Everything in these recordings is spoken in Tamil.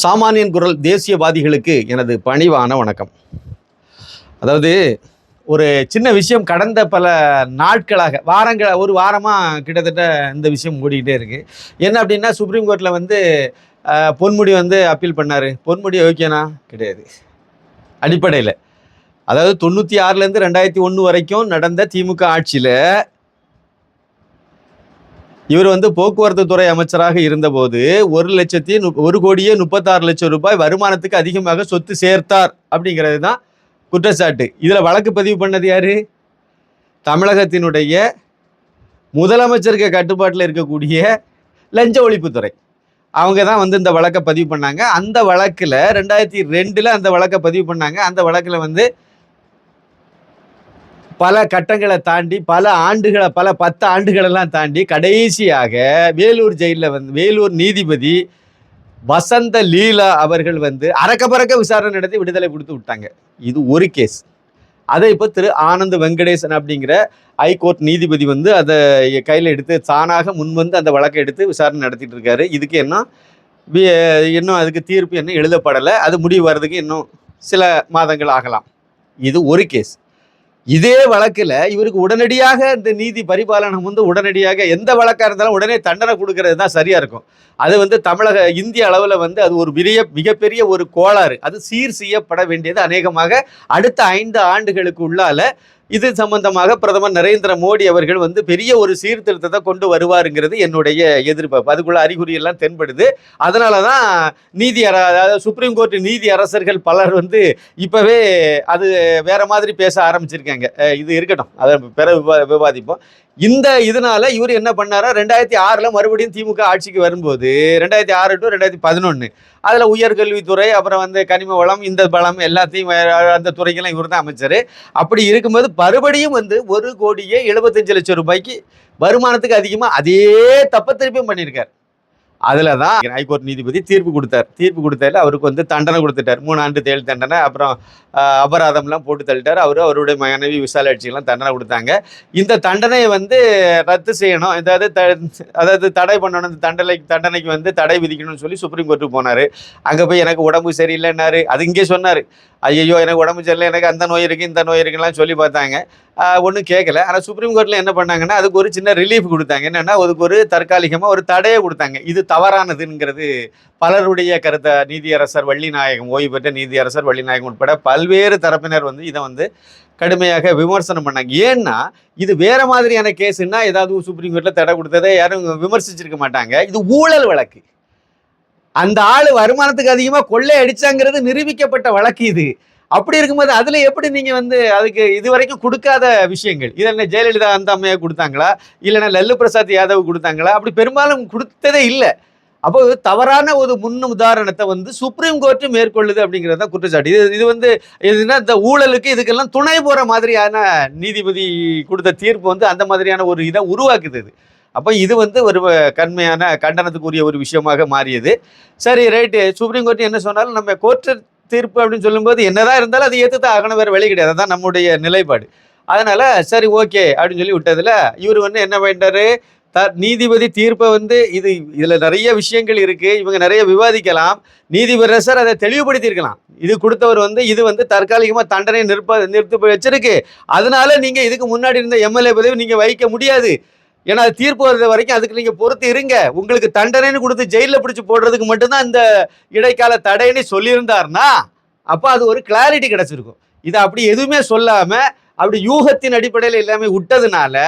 சாமானியன் குரல் தேசியவாதிகளுக்கு எனது பணிவான வணக்கம். அதாவது ஒரு சின்ன விஷயம் கடந்த பல நாட்களாக வாரங்கள் ஒரு வாரமாக கிட்டத்தட்ட இந்த விஷயம் ஓடிக்கிட்டே இருக்குது என்ன அப்படின்னா சுப்ரீம் கோர்ட்டில் வந்து பொன்முடி வந்து அப்பீல் பண்ணார். பொன்முடி ஓகேனா கிடையாது. அடிப்படையில். அதாவது தொண்ணூற்றி ஆறுலேருந்து ரெண்டாயிரத்தி ஒன்று வரைக்கும் நடந்த திமுக ஆட்சியில் இவர் வந்து போக்குவரத்து துறை அமைச்சராக இருந்தபோது ஒரு லட்சத்தி நு- ஒரு கோடியே முப்பத்தாறு லட்சம் ரூபாய் வருமானத்துக்கு அதிகமாக சொத்து சேர்த்தார் அப்படிங்கிறது தான் குற்றச்சாட்டு. இதில் வழக்கு பதிவு பண்ணது யாரு? தமிழகத்தினுடைய முதலமைச்சருக்கு கட்டுப்பாட்டில் இருக்கக்கூடிய லஞ்ச ஒழிப்புத்துறை அவங்க தான் வந்து இந்த வழக்கை பதிவு பண்ணாங்க. அந்த வழக்கில் ரெண்டாயிரத்தி ரெண்டில் அந்த வழக்கை பதிவு பண்ணாங்க. அந்த வழக்கில் வந்து பல கட்டங்களை தாண்டி பல ஆண்டுகளை பல பத்து ஆண்டுகளெல்லாம் தாண்டி கடைசியாக வேலூர் ஜெயிலில் வந்து வேலூர் நீதிபதி வசந்த லீலா அவர்கள் வந்து அரக்க பறக்க விசாரணை நடத்தி விடுதலை கொடுத்து விட்டாங்க. இது ஒரு கேஸ் அதை இப்போ திரு ஆனந்த் வெங்கடேசன் அப்படிங்கிற ஹைகோர்ட் நீதிபதி வந்து அதை கையில் எடுத்து தானாக முன்வந்து அந்த வழக்கை எடுத்து விசாரணை நடத்திட்டு இருக்காரு. இதுக்கு என்ன இன்னும் அதுக்கு தீர்ப்பு என்ன? எழுதப்படலை. அது முடிவு வர்றதுக்கு இன்னும் சில மாதங்கள் ஆகலாம். இது ஒரு கேஸ் இதே வழக்கில் இவருக்கு உடனடியாக இந்த நீதி பரிபாலனம் வந்து உடனடியாக எந்த வழக்காக இருந்தாலும் உடனே தண்டனை கொடுக்கறது தான் சரியாக இருக்கும். அது வந்து தமிழக இந்திய அளவில் வந்து அது ஒரு பெரிய மிகப்பெரிய ஒரு கோளாறு. அது சீர் செய்யப்பட வேண்டியது அநேகமாக அடுத்த ஐந்து ஆண்டுகளுக்கு உள்ளால இது சம்பந்தமாக பிரதமர் நரேந்திர மோடி அவர்கள் வந்து பெரிய ஒரு சீர்திருத்தத்தை கொண்டு வருவாருங்கிறது என்னுடைய எதிர்பார்ப்பு. அதுக்குள்ள அறிகுறியெல்லாம் தென்படுது. அதனால தான் நீதி அர அதாவது சுப்ரீம் கோர்ட் நீதி அரசர்கள் பலர் வந்து இப்போவே அது வேற மாதிரி பேச ஆரம்பிச்சிருக்காங்க. இது இருக்கட்டும். அதை பிற விவா விவாதிப்போம். இந்த இதனால இவர் என்ன பண்ணாரா? ரெண்டாயிரத்தி ஆறில் மறுபடியும் திமுக ஆட்சிக்கு வரும்போது ரெண்டாயிரத்தி ஆறு டு ரெண்டாயிரத்தி பதினொன்று அதில் உயர்கல்வித்துறை அப்புறம் வந்து கனிம வளம் இந்த பலம் எல்லாத்தையும் அந்த துறைக்கெல்லாம் இவர் தான் அமைச்சர். அப்படி இருக்கும்போது மறுபடியும் வந்து ஒரு கோடியே எழுபத்தஞ்சு லட்சம் ரூபாய்க்கு வருமானத்துக்கு அதிகமாக அதே தப்ப திருப்பியும் பண்ணியிருக்கார். அதில் தான் ஹைகோர்ட் நீதிபதி தீர்ப்பு கொடுத்தார். தீர்ப்பு கொடுத்தாரு அவருக்கு வந்து தண்டனை கொடுத்துட்டார். மூணு ஆண்டு தேல் தண்டனை அப்புறம் அபராதம்லாம் போட்டு தள்ளிட்டார். அவரு அவருடைய மனைவி விசாலாட்சிக்கெல்லாம் தண்டனை கொடுத்தாங்க. இந்த தண்டனையை வந்து ரத்து செய்யணும். அதாவது த அதாவது தடை பண்ணணும். இந்த தண்டனை தண்டனைக்கு வந்து தடை விதிக்கணும்னு சொல்லி சுப்ரீம் கோர்ட்டுக்கு போனார். அங்கே போய் எனக்கு உடம்பு சரியில்லைன்னாரு. அது இங்கே சொன்னார். ஐயோ எனக்கு உடம்பு சரியில்லை. எனக்கு அந்த நோய் இருக்குது இந்த நோய் இருக்குலாம் சொல்லி பார்த்தாங்க. ஒன்றும் கேட்கல ஆனால் சுப்ரீம் கோர்ட்டில் என்ன பண்ணாங்கன்னா அதுக்கு ஒரு சின்ன ரிலீஃப் கொடுத்தாங்க. என்னென்னா அதுக்கு ஒரு தற்காலிகமாக ஒரு தடையை கொடுத்தாங்க. இது தவறானதுங்கிறது பலருடைய கருத்தை நீதியரசர் வள்ளிநாயகம் ஓய்வு பெற்ற நீதியரசர் வள்ளிநாயகம் உட்பட பல்வேறு தரப்பினர் வந்து இதை வந்து கடுமையாக விமர்சனம் பண்ணாங்க. ஏன்னா இது வேற மாதிரியான கேஸுன்னா ஏதாவது சுப்ரீம் கோர்ட்டில் தடை கொடுத்ததை யாரும் விமர்சிச்சிருக்க மாட்டாங்க. இது ஊழல் வழக்கு. அந்த ஆள் வருமானத்துக்கு அதிகமாக கொள்ளை அடிச்சாங்கிறது நிரூபிக்கப்பட்ட வழக்கு இது. அப்படி இருக்கும்போது அதுல எப்படி நீங்க வந்து அதுக்கு இது வரைக்கும் கொடுக்காத விஷயங்கள்? இதில் ஜெயலலிதா அந்த அம்மையாக கொடுத்தாங்களா? இல்லைன்னா லல்லு பிரசாத் யாதவ் கொடுத்தாங்களா? அப்படி பெரும்பாலும் கொடுத்ததே இல்லை. அப்போ தவறான ஒரு முன் உதாரணத்தை வந்து சுப்ரீம் கோர்ட்டு மேற்கொள்ளுது அப்படிங்கிறது தான் குற்றச்சாட்டு. இது இது வந்து இதுனா இந்த ஊழலுக்கு இதுக்கெல்லாம் துணை போகிற மாதிரியான நீதிபதி கொடுத்த தீர்ப்பு வந்து அந்த மாதிரியான ஒரு இதை உருவாக்குது இது. அப்போ இது வந்து ஒரு கண்மையான கண்டனத்துக்குரிய ஒரு விஷயமாக மாறியது. சரி ரைட்டு. சுப்ரீம் கோர்ட் என்ன சொன்னாலும் நம்ம கோர்ட்டு தீர்ப்பு அப்படின்னு சொல்லும்போது என்னதான் இருந்தாலும் அது ஏற்று தான் ஆகணும் வேறு வழி கிடையாது. அதுதான் நம்முடைய நிலைப்பாடு. அதனால சரி ஓகே அப்படின்னு சொல்லி விட்டதுல இவர் வந்து என்ன பண்ணிட்டாரு? த நீதிபதி தீர்ப்பை வந்து இது இதில் நிறைய விஷயங்கள் இருக்குது இவங்க நிறைய விவாதிக்கலாம். நீதிபதி சார் அதை தெளிவுபடுத்தியிருக்கலாம். இது கொடுத்தவர் வந்து இது வந்து தற்காலிகமாக தண்டனை நிற்ப நிறுத்தி வச்சிருக்கு. அதனால நீங்கள் இதுக்கு முன்னாடி இருந்த எம்எல்ஏ பதவி நீங்கள் வைக்க முடியாது. ஏன்னா அது தீர்ப்பு வர்றது வரைக்கும் அதுக்கு நீங்கள் பொறுத்து இருங்க. உங்களுக்கு தண்டனைன்னு கொடுத்து ஜெயிலில் பிடிச்சி போடுறதுக்கு மட்டும்தான் இந்த இடைக்கால தடைன்னு சொல்லியிருந்தாருன்னா அப்போ அது ஒரு கிளாரிட்டி கிடச்சிருக்கும். இதை அப்படி எதுவுமே சொல்லாமல் அப்படி யூகத்தின் அடிப்படையில் எல்லாமே விட்டதுனால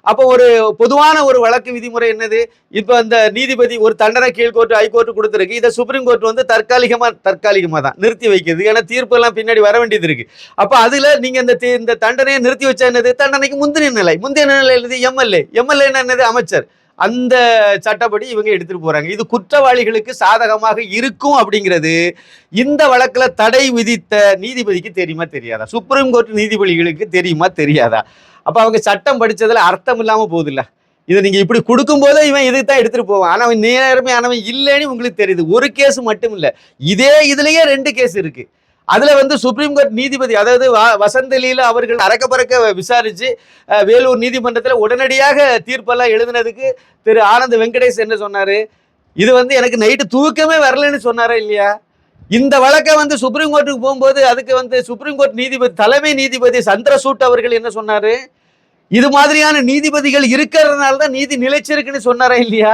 அப்போ ஒரு பொதுவான ஒரு வழக்கு விதிமுறை என்னது? இப்போ அந்த நீதிபதி ஒரு தண்டனை கீழ்கோர்ட்டு ஹைகோர்ட்டு கொடுத்துருக்கு. இதை சுப்ரீம் கோர்ட் வந்து தற்காலிகமாக தற்காலிகமாக தான் நிறுத்தி வைக்கிறது. ஏன்னா தீர்ப்பு எல்லாம் பின்னாடி வர வேண்டியது இருக்கு. அப்போ அதில் நீங்கள் இந்த தீ- இந்த தண்டனையை நிறுத்தி வச்சா என்னது? தண்டனைக்கு முந்தின நிலை. முந்தைய நிலை என்னது எம்எல்ஏ எம்எல்ஏ என்னது? அமைச்சர். அந்த சட்டப்படி இவங்க எடுத்துட்டு போறாங்க. இது குற்றவாளிகளுக்கு சாதகமாக இருக்கும் அப்படிங்கிறது இந்த வழக்குல தடை விதித்த நீதிபதிக்கு தெரியுமா தெரியாதா? சுப்ரீம் கோர்ட் நீதிபதிகளுக்கு தெரியுமா தெரியாதா? அப்ப அவங்க சட்டம் படிச்சதுல அர்த்தம் இல்லாம போகுதுல்ல. இதை நீங்க இப்படி கொடுக்கும்போதே இவன் இதுக்கு தான் எடுத்துட்டு போவான். ஆனா அவன் நேரமே ஆனவன் இல்லைன்னு உங்களுக்கு தெரியுது. ஒரு கேஸ் மட்டும் இல்லை. இதே இதுலயே ரெண்டு கேஸ் இருக்கு. அதுல வந்து சுப்ரீம் கோர்ட் நீதிபதி அதாவது வ- வசந்த லீலா அவர்கள் அறக்க பறக்க விசாரிச்சு வேலூர் நீதிமன்றத்தில் உடனடியாக தீர்ப்பெல்லாம் எழுதினதுக்கு திரு ஆனந்த் வெங்கடேஷ் என்ன சொன்னாரு? இது வந்து எனக்கு நைட்டு தூக்கமே வரலன்னு சொன்னாரா இல்லையா? இந்த வழக்கை வந்து சுப்ரீம் கோர்ட்டுக்கு போகும்போது அதுக்கு வந்து சுப்ரீம் கோர்ட் நீதிபதி தலைமை நீதிபதி சந்திரசூட் அவர்கள் என்ன சொன்னாரு? இது மாதிரியான நீதிபதிகள் இருக்கிறதுனால தான் நீதி நிலைச்சிருக்குன்னு சொன்னாரா இல்லையா?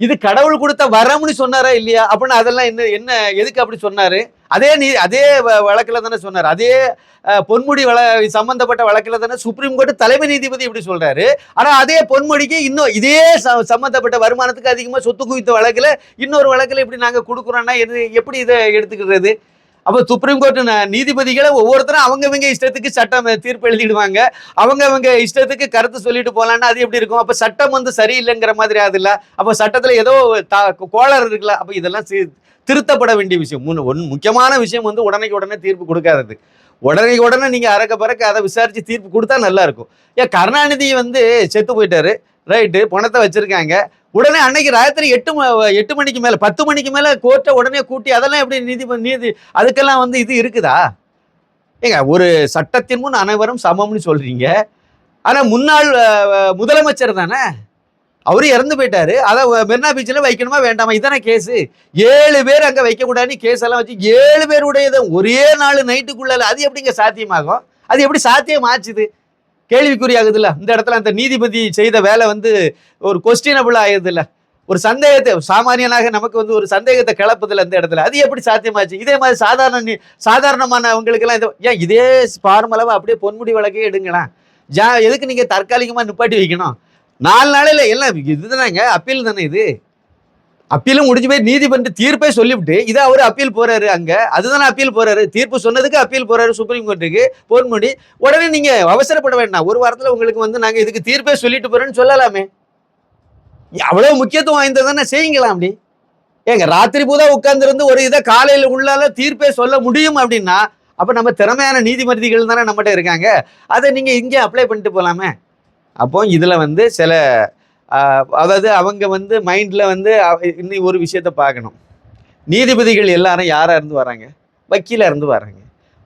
இது கடவுள் கொடுத்த வரம்னு சொன்னாரா இல்லையா? அப்படின்னு அதெல்லாம் என்ன என்ன எதுக்கு அப்படி சொன்னாரு? அதே நீ அதே வ- தானே சொன்னார். அதே பொன்முடி வழ சம்பந்தப்பட்ட வழக்கில் தானே சுப்ரீம் கோர்ட் தலைமை நீதிபதி இப்படி சொல்கிறாரு ஆனால் அதே பொன்முடிக்கு இன்னும் இதே ச- சம்மந்தப்பட்ட வருமானத்துக்கு அதிகமாக சொத்து குவித்த வழக்கில் இன்னொரு வழக்கில் இப்படி நாங்கள் கொடுக்குறோன்னா எது எப்படி இதை எடுத்துக்கிறது? அப்போ சுப்ரீம் கோர்ட் நீதிபதிகளை ஒவ்வொருத்தரும் அவங்கவங்க இஷ்டத்துக்கு சட்டம் தீர்ப்பு எழுதிடுவாங்க. அவங்க இஷ்டத்துக்கு கருத்து சொல்லிட்டு போலான்னா அது எப்படி இருக்கும்? அப்ப சட்டம் வந்து சரியில்லைங்கிற மாதிரி அது இல்ல. அப்ப சட்டத்துல ஏதோ தா- கோளாறு இருக்குல்ல. அப்ப இதெல்லாம் திருத்தப்பட வேண்டிய விஷயம். முன் ஒன் முக்கியமான விஷயம் வந்து உடனே உடனே தீர்ப்பு கொடுக்காதது. உடனே உடனே நீங்க அறக்க பறக்க அதை விசாரிச்சு தீர்ப்பு கொடுத்தா நல்லா இருக்கும். ஏன் கருணாநிதி வந்து செத்து போயிட்டாரு. ரைட்டு பணத்தை வச்சிருக்காங்க. உடனே அன்னைக்கு ராத்திரி எட்டு ம- எட்டு மணிக்கு மேலே பத்து மணிக்கு மேலே கோர்ட்டை உடனே கூட்டி அதெல்லாம் எப்படி நீதி நீதி அதுக்கெல்லாம் வந்து இது இருக்குதா? ஏங்க ஒரு சட்டத்தின் முன் அனைவரும் சமம்னு சொல்கிறீங்க ஆனால் முன்னாள் முதலமைச்சர் தானே? அவர் இறந்து போயிட்டாரு. அதை மெரினா பீச்சில் வைக்கணுமா வேண்டாமா? இதான கேஸு. ஏழு பேர் அங்கே வைக்கக்கூடாதுன்னு கேஸ் எல்லாம் வச்சு ஏழு பேருடையதை ஒரே நாள் நைட்டுக்குள்ள அது எப்படிங்க சாத்தியமாகும்? அது எப்படி சாத்தியம் ஆச்சுது கேள்விக்குறியாகுதுல்ல. இந்த இடத்துல அந்த நீதிபதி செய்த வேலை வந்து ஒரு கொஸ்டினபிள் ஆகுதுல்ல ஒரு சந்தேகத்தை சாமானியனாக நமக்கு வந்து ஒரு சந்தேகத்தை கிளப்புதுல இந்த இடத்துல. அது எப்படி சாத்தியமாச்சு? இதே மாதிரி சாதாரண நீ- சாதாரணமானவங்களுக்கெல்லாம் இது ஏன் இதே பார்மளவு அப்படியே பொன்முடி வழக்கே எடுங்களேன். ஜா எதுக்கு நீங்கள் தற்காலிகமாக நிப்பாட்டி வைக்கணும்? நாலு நாளையில் எல்லாம் இதுதானேங்க? அப்பீல் தானே இது? அப்பீலும் முடிஞ்சு போய் நீதிமன்ற தீர்ப்பே சொல்லிவிட்டு இதை அவர் அப்பீல் போறாரு அங்க. அதுதானே அப்பீல் போறாரு. தீர்ப்பு சொன்னதுக்கு அப்பீல் போறாரு சுப்ரீம் கோர்ட்டுக்கு போன் பண்ணி உடனே நீங்க அவசரப்பட வேண்டாம். ஒரு வாரத்துல உங்களுக்கு வந்து நாங்க இதுக்கு தீர்ப்பே சொல்லிட்டு போறோம்னு சொல்லலாமே. அவ்வளவு முக்கியத்துவம் வாய்ந்ததானே செய்யுங்களா அப்படி? ஏங்க ராத்திரி பூதா உட்கார்ந்துருந்து ஒரு இதை காலையில உள்ளால தீர்ப்பே சொல்ல முடியும் அப்படின்னா அப்ப நம்ம திறமையான நீதிமன்றங்கள் தானே நம்மகிட்ட இருக்காங்க. அதை நீங்க இங்கே அப்ளை பண்ணிட்டு போலாமே. அப்போ இதுல வந்து சில அதாவது அவங்க வந்து மைண்டில் வந்து அவ- இன்னும் ஒரு விஷயத்த பார்க்கணும். நீதிபதிகள் எல்லாரும் யாராக இருந்து வராங்க? வக்கீலாக இருந்து வராங்க.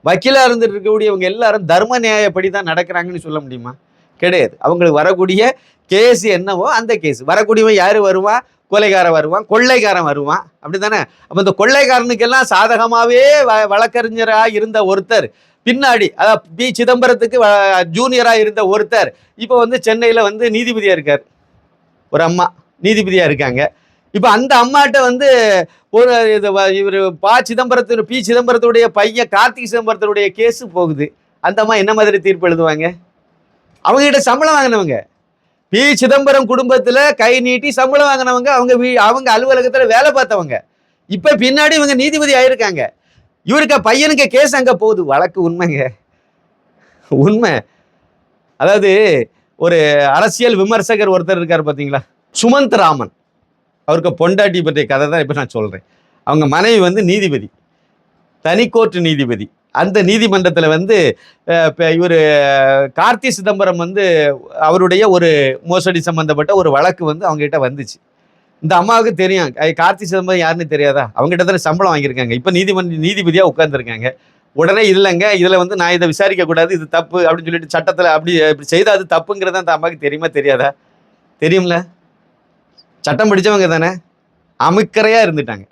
வக்கீலாக இருந்துட்டு இருக்கக்கூடியவங்க எல்லாரும் தர்ம நியாயப்படி தான் நடக்கிறாங்கன்னு சொல்ல முடியுமா? கிடையாது. அவங்களுக்கு வரக்கூடிய கேஸ் என்னவோ அந்த கேஸ் வரக்கூடியவன் யார் வருவான் கொலைகாரன் வருவான். கொள்ளைக்காரன் வருவான். அப்படி தானே அப்போ இந்த கொள்ளைக்காரனுக்கெல்லாம் சாதகமாகவே வ- வழக்கறிஞராக இருந்த ஒருத்தர் பின்னாடி அதாவது பி சிதம்பரத்துக்கு வ- இருந்த ஒருத்தர் இப்போ வந்து சென்னையில் வந்து நீதிபதியாக இருக்கார். ஒரு அம்மா நீதிபதியாக இருக்காங்க. இப்போ அந்த அம்மாட்ட வந்து ஒரு இது இவர் பா சிதம்பரத்து பி சிதம்பரத்துடைய பையன் கார்த்திக் சிதம்பரத்துடைய கேஸு போகுது. அந்த அம்மா என்ன மாதிரி தீர்ப்பு எழுதுவாங்க? அவங்ககிட்ட சம்பளம் வாங்கினவங்க. பி சிதம்பரம் குடும்பத்தில் கை நீட்டி சம்பளம் வாங்கினவங்க அவங்க வீ அவங்க அலுவலகத்தில் வேலை பார்த்தவங்க. இப்போ பின்னாடி இவங்க நீதிபதி ஆயிருக்காங்க. இவருக்கு பையனுக்கு கேஸ் அங்கே போகுது. வழக்கு உண்மைங்க. உண்மை. அதாவது ஒரு அரசியல் விமர்சகர் ஒருத்தர் இருக்கார் பார்த்தீங்களா சுமந்த் ராமன். அவருக்கு பொண்டாட்டி பற்றிய கதை தான் இப்போ நான் சொல்கிறேன் அவங்க மனைவி வந்து நீதிபதி. தனி கோர்ட் நீதிபதி. அந்த நீதிமன்றத்தில் வந்து இவர் கார்த்தி சிதம்பரம் வந்து அவருடைய ஒரு மோசடி சம்பந்தப்பட்ட ஒரு வழக்கு வந்து அவங்ககிட்ட வந்துச்சு. இந்த அம்மாவுக்கு தெரியும். கார்த்தி சிதம்பரம் யாருன்னு தெரியாதா? அவங்ககிட்ட தானே சம்பளம் வாங்கியிருக்காங்க. இப்போ நீதிமன்ற நீதிபதியாக உட்காந்துருக்காங்க உடனே இல்லைங்க இதில் வந்து நான் இதை விசாரிக்க கூடாது இது தப்பு அப்படின்னு சொல்லிட்டு சட்டத்தில் அப்படி இப்படி செய்தால் அது தப்புங்கிறது அந்த அம்மாவுக்கு தெரியுமா தெரியாதா? தெரியும்ல. சட்டம் படித்தவங்க தானே. அமுக்கறையாக இருந்துட்டாங்க.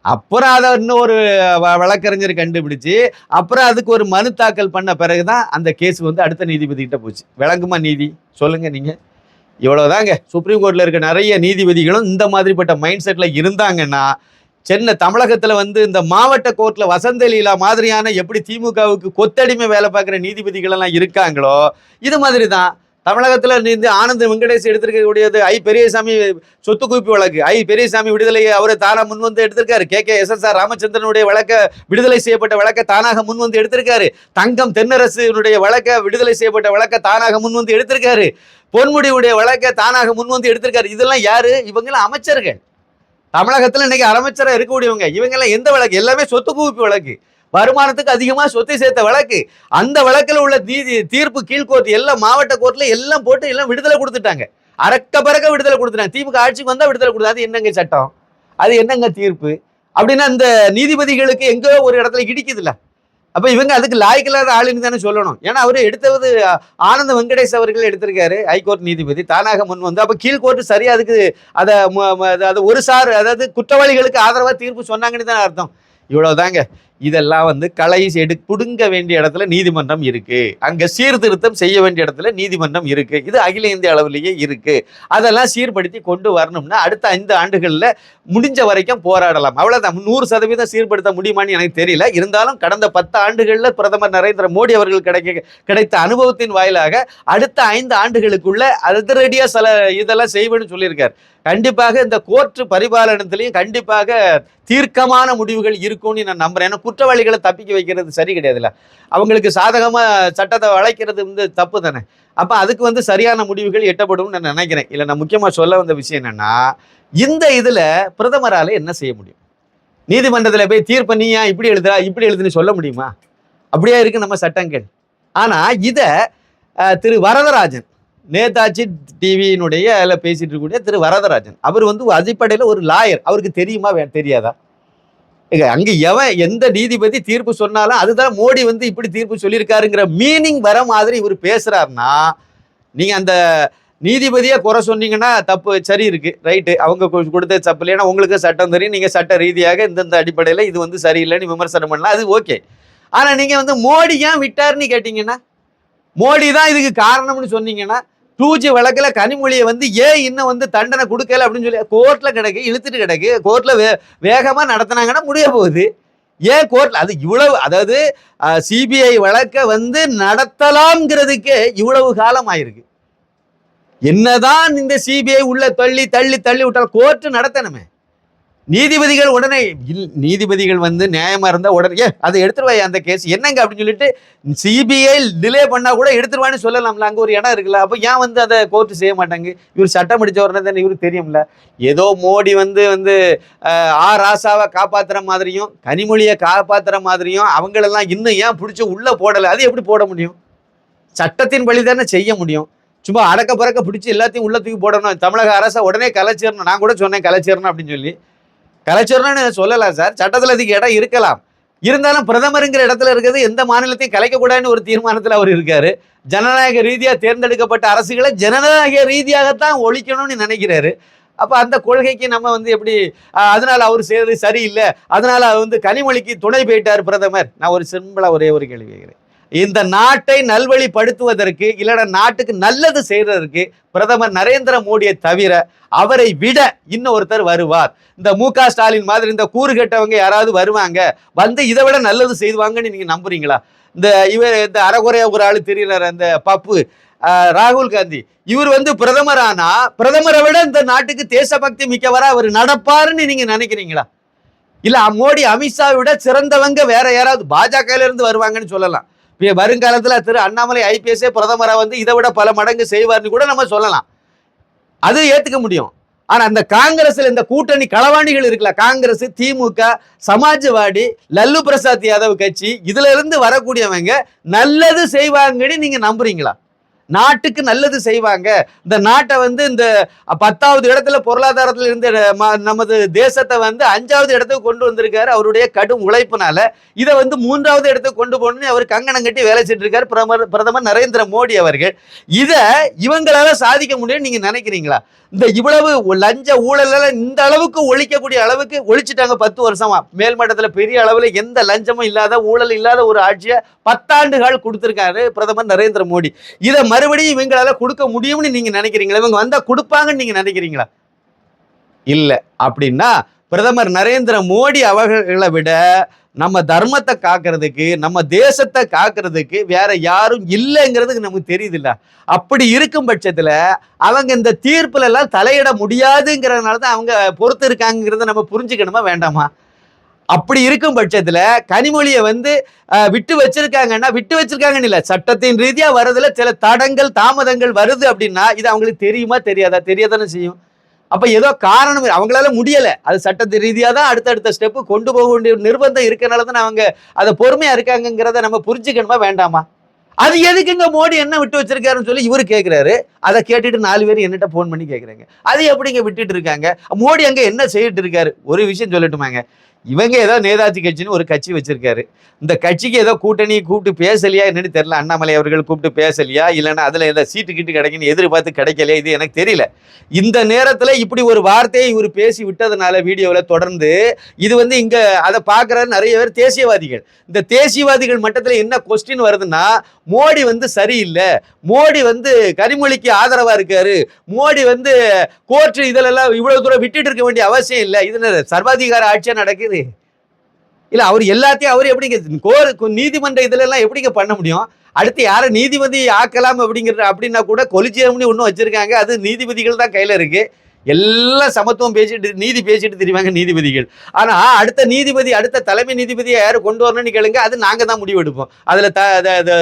அப்புறம் அதை இன்னொரு வ- வழக்கறிஞர் கண்டுபிடிச்சு அப்புறம் அதுக்கு ஒரு மனு தாக்கல் பண்ண பிறகு தான் அந்த கேஸ் வந்து அடுத்த நீதிபதிகிட்ட போச்சு. விளங்குமா நீதி? சொல்லுங்கள் நீங்கள் இவ்வளோதாங்க சுப்ரீம் கோர்ட்டில் இருக்க நிறைய நீதிபதிகளும் இந்த மாதிரிப்பட்ட மைண்ட் செட்டில் இருந்தாங்கன்னா சென்னை தமிழகத்தில் வந்து இந்த மாவட்ட கோர்ட்டில் வசந்த லீலா மாதிரியான எப்படி திமுகவுக்கு கொத்தடிமை வேலை பார்க்குற நீதிபதிகளெல்லாம் இருக்காங்களோ இது மாதிரி தான் தமிழகத்தில் இந்த ஆனந்த் வெங்கடேஷ் எடுத்திருக்கக்கூடியது ஐ பெரியசாமி சொத்து குவிப்பு வழக்கு. ஐ பெரியசாமி விடுதலை அவரை தானாக முன் வந்து எடுத்திருக்காரு. K. K. S. S. R. ராமச்சந்திரனுடைய வழக்க விடுதலை செய்யப்பட்ட வழக்கை தானாக முன்வந்து எடுத்திருக்காரு. தங்கம் தென்னரசுனுடைய வழக்கை விடுதலை செய்யப்பட்ட வழக்கை தானாக முன்வந்து எடுத்திருக்காரு. பொன்முடியுடைய வழக்கை தானாக முன்வந்து எடுத்திருக்காரு. இதெல்லாம் யாரு? இவங்களும் அமைச்சர்கள். தமிழகத்துல இன்னைக்கு அமைச்சராக இருக்கக்கூடியவங்க இவங்கெல்லாம் எந்த வழக்கு எல்லாமே சொத்து குவிப்பு வழக்கு வருமானத்துக்கு அதிகமா சொத்து சேர்த்த வழக்கு அந்த வழக்குல உள்ள நீதி தீர்ப்பு கீழ்கோர்த்து எல்லாம் மாவட்ட கோர்ட்ல எல்லாம் போட்டு எல்லாம் விடுதலை கொடுத்துட்டாங்க. அறக்க பறக்க விடுதலை கொடுத்துட்டாங்க. திமுக ஆட்சிக்கு வந்தா விடுதலை கொடுத்தா அது என்னங்க சட்டம்? அது என்னங்க தீர்ப்பு? அப்படின்னா அந்த நீதிபதிகளுக்கு எங்கோ ஒரு இடத்துல இடிக்குதுல்ல. அப்ப இவங்க அதுக்கு லாய்க்கில்லாத ஆளுன்னு தானே சொல்லணும். ஏன்னா அவர் எடுத்தது ஆனந்த வெங்கடேஷ் அவர்கள் எடுத்திருக்காரு ஹைகோர்ட் நீதிபதி. தானாக முன் வந்து அப்போ கீழ்கோர்ட்டு சரியாக அதுக்கு அதை அதை ஒரு சார் அதாவது குற்றவாளிகளுக்கு ஆதரவாக தீர்ப்பு சொன்னாங்கன்னு தானே அர்த்தம். இவ்வளவுதாங்க. இதெல்லாம் வந்து களை எடு புடுங்க வேண்டிய இடத்துல நீதிமன்றம் இருக்கு. அங்க சீர்திருத்தம் செய்ய வேண்டிய இடத்துல நீதிமன்றம் இருக்கு. இது அகில இந்திய அளவிலேயே இருக்கு. அதெல்லாம் சீர்படுத்தி கொண்டு வரணும்னா அடுத்த ஐந்து ஆண்டுகளில் முடிஞ்ச வரைக்கும் போராடலாம். அவ்வளவுதான். நூறு சதவீதம் சீர்படுத்த முடியுமான்னு எனக்கு தெரியல. இருந்தாலும் கடந்த பத்து ஆண்டுகளில் பிரதமர் நரேந்திர மோடி அவர்கள் கிடைக்க கிடைத்த அனுபவத்தின் வாயிலாக அடுத்த ஐந்து ஆண்டுகளுக்குள்ள அதிரடியா சில இதெல்லாம் செய்வேன்னு சொல்லியிருக்காரு. கண்டிப்பாக இந்த கோர்ட்டு பரிபாலனத்திலையும் கண்டிப்பாக தீர்க்கமான முடிவுகள் இருக்கும்னு நான் நம்புறேன். ஏன்னா குற்றவாளிகளை தப்பிக்க வைக்கிறது சரி கிடையாதுல்ல. அவங்களுக்கு சாதகமாக சட்டத்தை வளைக்கிறது வந்து தப்பு தானே. அப்போ அதுக்கு வந்து சரியான முடிவுகள் எட்டப்படும் நான் நினைக்கிறேன். இல்லை நான் முக்கியமாக சொல்ல வந்த விஷயம் என்னன்னா இந்த இதில் பிரதமரால் என்ன செய்ய முடியும்? நீதிமன்றத்தில் போய் தீர்ப்பை இப்படி எழுதுறா இப்படி எழுதுன்னு சொல்ல முடியுமா? அப்படியே இருக்குது நம்ம சட்டங்கள். ஆனால் இதை திரு வரதராஜன் நேதாஜி டிவியினுடைய அதில் பேசிட்டு இருக்கக்கூடிய திரு வரதராஜன். அவர் வந்து அடிப்படையில் ஒரு லாயர். அவருக்கு தெரியுமா வே- தெரியாதா? அங்கே அங்க எவன் எந்த நீதிபதி தீர்ப்பு சொன்னாலும் அதுதான் மோடி வந்து இப்படி தீர்ப்பு சொல்லியிருக்காருங்கிற மீனிங் வர மாதிரி இவர் பேசுறாருன்னா நீங்க அந்த நீதிபதியை குறை சொன்னீங்கன்னா தப்பு சரி இருக்கு ரைட்டு. அவங்க கொடுத்த தப்பு இல்லைன்னா உங்களுக்கு சட்டம் தெரியும். நீங்கள் சட்ட ரீதியாக இந்தந்த அடிப்படையில் இது வந்து சரியில்லைன்னு விமர்சனம் பண்ணலாம். அது ஓகே. ஆனால் நீங்கள் வந்து மோடி ஏன் விட்டாருன்னு கேட்டிங்கன்னா மோடி தான் இதுக்கு காரணம்னு சொன்னீங்கன்னா டூ ஜி வழக்கில் கனிமொழியை வந்து ஏன் இன்னும் வந்து தண்டனை கொடுக்கல அப்படின்னு சொல்லி கோர்ட்டில் கிடக்கு இழுத்துட்டு கிடக்கு. கோர்ட்டில் வே வேகமாக நடத்துனாங்கன்னா முடிய போகுது. ஏன் கோர்ட்டில் அது இவ்வளவு அதாவது சிபிஐ வழக்கை வந்து நடத்தலாம்ங்கிறதுக்கே இவ்வளவு காலம் ஆயிருக்கு. என்னதான் இந்த சிபிஐ உள்ள தள்ளி தள்ளி தள்ளி விட்டால் கோர்ட்டு நடத்தணுமே. நீதிபதிகள் உடனே இல்- நீதிபதிகள் வந்து நியாயமா இருந்தா உடனே அதை எடுத்துருவாய் அந்த கேஸ் என்னங்க? அப்படின்னு சொல்லிட்டு சிபிஐ டிலே பண்ணா கூட எடுத்துருவான்னு சொல்லலாம்ல. அங்க ஒரு இடம் இருக்குல்ல. அப்ப ஏன் வந்து அதை கோர்ட்டு செய்ய மாட்டாங்க? இவர் சட்டம் படிச்ச உடனே தானே இவருக்கு தெரியும்ல. ஏதோ மோடி வந்து வந்து ஆ ராசாவை காப்பாத்துற மாதிரியும் கனிமொழியை காப்பாத்துற மாதிரியும் அவங்களெல்லாம் இன்னும் ஏன் பிடிச்சி உள்ள போடலை? அது எப்படி போட முடியும்? சட்டத்தின் வழி தானே செய்ய முடியும். சும்மா அடக்க பறக்க பிடிச்சி எல்லாத்தையும் உள்ள தூக்கி போடணும். தமிழக அரசை உடனே கலைச்சிடணும் நான் கூட சொன்னேன் கலைச்சிடணும் அப்படின்னு சொல்லி. கலைச்சிடணும்னு சொல்லலாம் சார். சட்டத்தில் அதுக்கு இடம் இருக்கலாம். இருந்தாலும் பிரதமருங்கிற இடத்துல இருக்கிறது எந்த மாநிலத்தையும் கலைக்கக்கூடாதுன்னு ஒரு தீர்மானத்தில் அவர் இருக்காரு. ஜனநாயக ரீதியாக தேர்ந்தெடுக்கப்பட்ட அரசுகளை ஜனநாயக ரீதியாகத்தான் ஒழிக்கணும்னு நினைக்கிறாரு. அப்போ அந்த கொள்கைக்கு நம்ம வந்து எப்படி அதனால் அவர் செய்யறது சரியில்லை. அதனால் அவர் வந்து கனிமொழிக்கு துணை போயிட்டார் பிரதமர். நான் ஒரு சிம்பிளாக ஒரே ஒரு கேள்வி கேட்குறேன். இந்த நாட்டை நல்வழிப்படுத்துவதற்கு இல்லைன்னா நாட்டுக்கு நல்லது செய்யறதற்கு பிரதமர் நரேந்திர மோடியை தவிர அவரை விட இன்னொருத்தர் வருவார். இந்த மு க ஸ்டாலின் மாதிரி இந்த கூறு கெட்டவங்க யாராவது வருவாங்க? வந்து இதை விட நல்லது செய்வாங்கன்னு நீங்க நம்புறீங்களா? இந்த இவர் இந்த அறகுறையா ஒரு ஆள் தெரியல அந்த பப்பு ராகுல் காந்தி. இவர் வந்து பிரதமர் ஆனா பிரதமரை விட இந்த நாட்டுக்கு தேசபக்தி மிக்கவரா அவர் நடப்பாருன்னு நீங்க நினைக்கிறீங்களா? இல்ல மோடி அமித்ஷா விட சிறந்தவங்க வேற யாராவது பாஜக இருந்து வருவாங்கன்னு சொல்லலாம். வருங்காலத்தில் திரு அண்ணாமலை ஐபிஎஸ்ஏ பிரதமராக வந்து இதை விட பல மடங்கு செய்வார்னு கூட நம்ம சொல்லலாம். அது ஏற்றுக்க முடியும். ஆனால் அந்த காங்கிரஸில் இந்த கூட்டணி களவாணிகள் இருக்குல்ல காங்கிரஸ் திமுக சமாஜ்வாடி லல்லு பிரசாத் யாதவ் கட்சி இதுல இருந்து வரக்கூடியவங்க நல்லது செய்வாங்கன்னு நீங்க நம்புறீங்களா? நாட்டுக்கு நல்லது செய்வாங்க. இந்த நாட்டை வந்து இந்த பத்தாவது இடத்துல பொருளாதாரத்துல இருந்த நமது தேசத்தை வந்து அஞ்சாவது இடத்துக்கு கொண்டு வந்திருக்காரு. அவருடைய கடும் உழைப்புனால இதை வந்து மூன்றாவது இடத்துக்கு கொண்டு போகணும்னு அவர் கங்கணம் கட்டி வேலை செஞ்சிட்டு இருக்காரு பிரதமர் பிரதமர் நரேந்திர மோடி அவர்கள். இதை இவங்களால சாதிக்க முடியும்னு நீங்க நினைக்கிறீங்களா? இந்த இவ்வளவு லஞ்ச ஊழல இந்த அளவுக்கு ஒழிக்கக்கூடிய அளவுக்கு ஒழிச்சிட்டாங்க பத்து வருஷமா. மேல்மட்டத்தில் பெரிய அளவுல எந்த லஞ்சமும் இல்லாத ஊழல் இல்லாத ஒரு ஆட்சியை பத்தாண்டுகள் கொடுத்திருக்காரு பிரதமர் நரேந்திர மோடி. இதை மறுபடியும் இவங்களால கொடுக்க முடியும்னு நீங்க நினைக்கிறீங்களா? இவங்க வந்தா கொடுப்பாங்கன்னு நீங்க நினைக்கிறீங்களா? இல்ல. அப்படின்னா பிரதமர் நரேந்திர மோடி அவர்களை விட நம்ம தர்மத்தை காக்கிறதுக்கு நம்ம தேசத்தை காக்கிறதுக்கு வேற யாரும் இல்லைங்கிறதுக்கு நமக்கு தெரியுதுல்ல. அப்படி இருக்கும் பட்சத்துல அவங்க இந்த தீர்ப்புல எல்லாம் தலையிட முடியாதுங்கிறதுனால தான் அவங்க பொறுத்து இருக்காங்கிறத நம்ம புரிஞ்சுக்கணுமா வேண்டாமா? அப்படி இருக்கும் பட்சத்தில் கனிமொழியை வந்து விட்டு வச்சிருக்காங்கன்னா விட்டு வச்சிருக்காங்கன்னு இல்லை சட்டத்தின் ரீதியாக வரதுல சில தடங்கள் தாமதங்கள் வருது அப்படின்னா இது அவங்களுக்கு தெரியுமா தெரியாதா? தெரியாதானே செய்யும். அப்போ ஏதோ காரணம் அவங்களால முடியலை. அது சட்டத்தின் ரீதியாக தான் அடுத்தடுத்த ஸ்டெப்பு கொண்டு போக வேண்டிய நிர்பந்தம் இருக்கனால தான் அவங்க அதை பொறுமையாக இருக்காங்கங்கிறத நம்ம புரிஞ்சுக்கணுமா வேண்டாமா? அது எதுக்குங்க மோடி என்ன விட்டு வச்சிருக்காருன்னு சொல்லி இவர் கேட்குறாரு அதை கேட்டுட்டு நாலு பேர் என்னட்ட ஃபோன் பண்ணி கேக்குறாங்க. அது எப்படிங்க விட்டுட்டு இருக்காங்க? மோடி அங்க என்ன செய்யிட்டு இருக்காரு? ஒரு விஷயம் சொல்லட்டுமாங்க. இவங்க ஏதோ நேதாஜி கட்சின்னு ஒரு கட்சி வச்சிருக்காரு. இந்த கட்சிக்கு ஏதோ கூட்டணி கூப்பிட்டு பேசலையா என்னன்னு தெரியல. அண்ணாமலை அவர்கள் கூப்பிட்டு பேசலையா? இல்லைன்னா அதுல ஏதோ சீட்டு கிட்டு கிடைக்குன்னு எதிர்பார்த்து கிடைக்கலையா? இது எனக்கு தெரியல. இந்த நேரத்துல இப்படி ஒரு வார்த்தையை இவர் பேசி விட்டதுனால வீடியோவில் தொடர்ந்து இது வந்து இங்க அதை பார்க்குற நிறைய பேர் தேசியவாதிகள். இந்த தேசியவாதிகள் மட்டத்தில் என்ன கொஸ்டின் வருதுன்னா மோடி வந்து சரியில்லை. மோடி வந்து கனிமொழிக்கு ஆதரவாக இருக்காரு. மோடி வந்து கோர்ட்டு இதிலெல்லாம் இவ்வளோ தூரம் விட்டுட்டு இருக்க வேண்டிய அவசியம் இல்லை. இது சர்வாதிகார ஆட்சியாக நடக்குது? இல்லை அவர் எல்லாத்தையும் அவர் எப்படிங்க கோர் நீதிமன்ற இதிலெல்லாம் எப்படிங்க பண்ண முடியும்? அடுத்து யாரை நீதிபதி ஆக்கலாம் அப்படிங்கிற அப்படின்னா கூட கொலிஜியம்னு ஒன்றும் வச்சுருக்காங்க. அது நீதிபதிகள் தான் கையில் இருக்குது எல்லாம் சமத்துவம் பேசிட்டு நீதி பேசிட்டு தெரிவாங்க நீதிபதிகள். ஆனால் அடுத்த நீதிபதி அடுத்த தலைமை நீதிபதியை யாரும் கொண்டு வரணும்னு கேளுங்க அது நாங்கள் தான் முடிவு எடுப்போம். த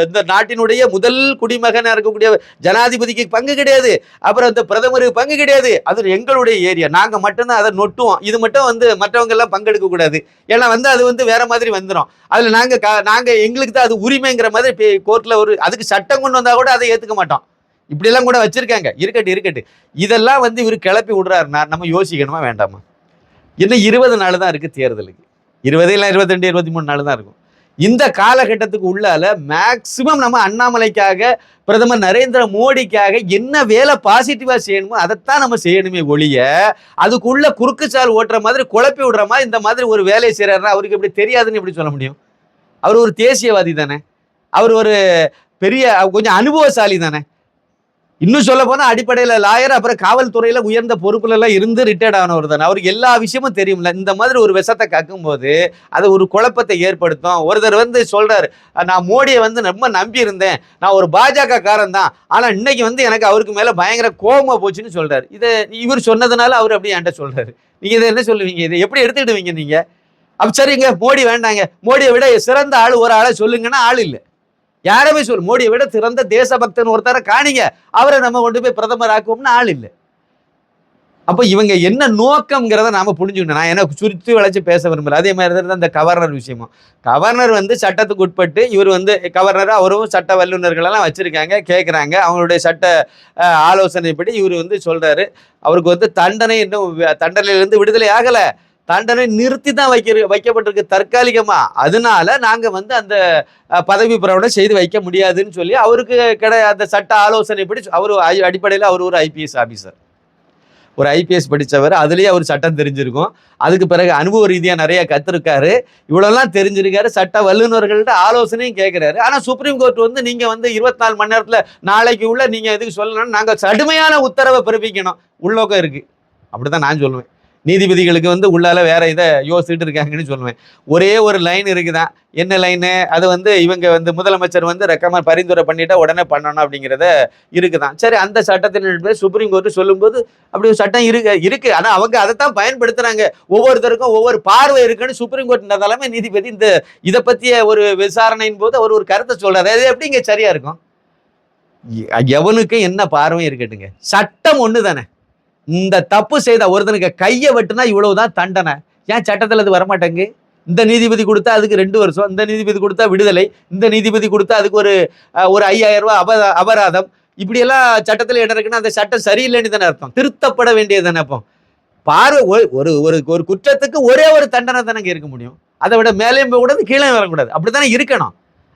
இந்த நாட்டினுடைய முதல் குடிமகனாக இருக்கக்கூடிய ஜனாதிபதிக்கு பங்கு கிடையாது. அப்புறம் இந்த பிரதமருக்கு பங்கு கிடையாது. அது எங்களுடைய ஏரியா. நாங்கள் மட்டும்தான் அதை நொட்டுவோம். இது மட்டும் வந்து மற்றவங்க எல்லாம் பங்கெடுக்க கூடாது. ஏன்னா வந்து அது வந்து வேற மாதிரி வந்துடும் அதில் நாங்கள் க- நாங்கள் எங்களுக்கு தான் அது உரிமைங்கிற மாதிரி கோர்ட்டில் ஒரு அதுக்கு சட்டம் கொண்டு வந்தால் கூட அதை ஏற்றுக்க மாட்டோம். இப்படியெல்லாம் கூட வச்சிருக்காங்க. இருக்கட்டு இருக்கட்டு இதெல்லாம் வந்து இவர் கிளப்பி விடுறாருன்னா நம்ம யோசிக்கணுமா வேண்டாமா? இன்னும் இருபது நாள் தான் இருக்குது தேர்தலுக்கு. இருபது இல்லை இருபத்தி ரெண்டு இருபத்தி மூணு நாள் தான் இருக்கும். இந்த காலகட்டத்துக்கு உள்ளால மேக்சிமம் நம்ம அண்ணாமலைக்காக பிரதமர் நரேந்திர மோடிக்காக என்ன வேலை பாசிட்டிவாக செய்யணுமோ அதைத்தான் நம்ம செய்யணுமே ஒழிய அதுக்குள்ள குறுக்குச்சால் ஓட்டுற மாதிரி குழப்பி விடுற மாதிரி இந்த மாதிரி ஒரு வேலையை செய்கிறாருன்னா அவருக்கு எப்படி தெரியாதுன்னு எப்படி சொல்ல முடியும்? அவர் ஒரு தேசியவாதி தானே. அவர் ஒரு பெரிய கொஞ்சம் அனுபவசாலி தானே. இன்னும் சொல்ல போனால் அடிப்படையில் லாயர் அப்புறம் காவல்துறையில் உயர்ந்த பொறுப்புலலாம் இருந்து ரிட்டையர்ட் ஆனவர் தானே அவருக்கு எல்லா விஷயமும் தெரியும்ல. இந்த மாதிரி ஒரு விஷத்தை கக்கும் போது அது ஒரு குழப்பத்தை ஏற்படுத்தும். ஒருத்தர் வந்து சொல்கிறார் நான் மோடியை வந்து ரொம்ப நம்பி இருந்தேன் நான் ஒரு பாஜக காரன் தான் ஆனால் இன்னைக்கு வந்து எனக்கு அவருக்கு மேலே பயங்கர கோபமாக போச்சுன்னு சொல்கிறார் இதை இவர் சொன்னதுனால அவர் அப்படியே என்கிட்ட சொல்கிறாரு நீங்கள் இதை என்ன சொல்லுவீங்க? இதை எப்படி எடுத்துக்கிடுவீங்க நீங்கள் அப்போ சரிங்க மோடி வேண்டாங்க. மோடியை விட சிறந்த ஆள் ஒரு ஆளை சொல்லுங்கன்னா ஆள் இல்லை. யாரவே சொல் மோடியை விட சிறந்த தேசபக்தன் ஒருத்தரை காணிங்க. அவரை நம்ம கொண்டு போய் பிரதமர் ஆக்குவோம்னு ஆள் இல்லை. அப்போ இவங்க என்ன நோக்கம்ங்கிறத நாம புரிஞ்சுக்கணும். நான் எனக்கு சுருத்தி வளைச்சு பேச விரும்பல. அதே மாதிரி தான் இந்த கவர்னர் விஷயமும். கவர்னர் வந்து சட்டத்துக்கு உட்பட்டு இவர் வந்து கவர்னர் அவரும் சட்ட வல்லுநர்களெல்லாம் எல்லாம் கேட்குறாங்க அவங்களுடைய சட்ட ஆலோசனைப்படி இவர் வந்து சொல்கிறாரு அவருக்கு வந்து தண்டனை இன்னும் தண்டனையிலேருந்து விடுதலை ஆகலை. தண்டனை நிறுத்தி தான் வைக்கிற வைக்கப்பட்டிருக்கு தற்காலிகமாக அதனால நாங்கள் வந்து அந்த பதவி பிரகடனம் செய்து வைக்க முடியாதுன்னு சொல்லி அவருக்கு கிடை அந்த சட்ட ஆலோசனைப்படி அவர் அடிப்படையில் அவர் ஒரு ஐபிஎஸ் ஆஃபீஸர் ஒரு ஐபிஎஸ் படித்தவர் அதுலேயே அவர் சட்டம் தெரிஞ்சிருக்கும். அதுக்கு பிறகு அனுபவ ரீதியாக நிறைய கற்றுருக்காரு இவ்வளோலாம் தெரிஞ்சிருக்காரு. சட்ட வல்லுநர்கள்ட்ட ஆலோசனையும் கேட்குறாரு ஆனால் சுப்ரீம் கோர்ட் வந்து நீங்கள் வந்து இருபத்தி நாலு மணி நேரத்தில் நாளைக்கு உள்ள நீங்கள் எதுக்கு சொல்லணும்னு நாங்கள் கடுமையான உத்தரவை பிறப்பிக்கணும். உள்நோக்கம் அப்படி தான் நான் சொல்லுவேன். நீதிபதிகளுக்கு வந்து உள்ளால வேற இதை யோசிச்சுட்டு இருக்காங்கன்னு சொல்லுவேன். ஒரே ஒரு லைன் இருக்குதான் என்ன லைனு அது வந்து இவங்க வந்து முதலமைச்சர் வந்து ரெக்கமெண்ட் பரிந்துரை பண்ணிட்டா உடனே பண்ணணும் அப்படிங்கிறத இருக்குதான். சரி அந்த சட்டத்தின் சுப்ரீம் கோர்ட் சொல்லும்போது அப்படி ஒரு சட்டம் இருக்கு இருக்கு. ஆனால் அவங்க அதை தான் பயன்படுத்துறாங்க. ஒவ்வொருத்தருக்கும் ஒவ்வொரு பார்வை இருக்குன்னு சுப்ரீம் கோர்ட் தலைமை நீதிபதி இந்த இதை பற்றிய ஒரு விசாரணையின் போது அவர் ஒரு கருத்தை சொல்றாரு. அது எப்படிங்க சரியா இருக்கும்? எவனுக்கும் என்ன பார்வை இருக்கட்டுங்க. சட்டம் ஒன்று தானே இந்த தப்பு செய்த ஒருத்தனுக்கு கையை வெட்டுனா இவ்வளவுதான் தண்டனை. ஏன் சட்டத்தில் அது வரமாட்டேங்கு இந்த நீதிபதி கொடுத்தா அதுக்கு ரெண்டு வருஷம் இந்த நீதிபதி கொடுத்தா விடுதலை இந்த நீதிபதி கொடுத்தா அதுக்கு ஒரு ஒரு ஐயாயிரம் ரூபாய் அப அபராதம். இப்படியெல்லாம் சட்டத்தில் இடம் இருக்குன்னா அந்த சட்டம் சரியில்லைன்னு தானே அர்த்தம். திருத்தப்பட வேண்டியது தானே அப்போ. பார்வை ஒரு- ஒரு ஒரு ஒரு குற்றத்துக்கு ஒரே ஒரு தண்டனை தானே இருக்க முடியும். அதை விட மேலேயும் போகக்கூடாது கீழே வரக்கூடாது. அப்படி தானே இருக்கணும்.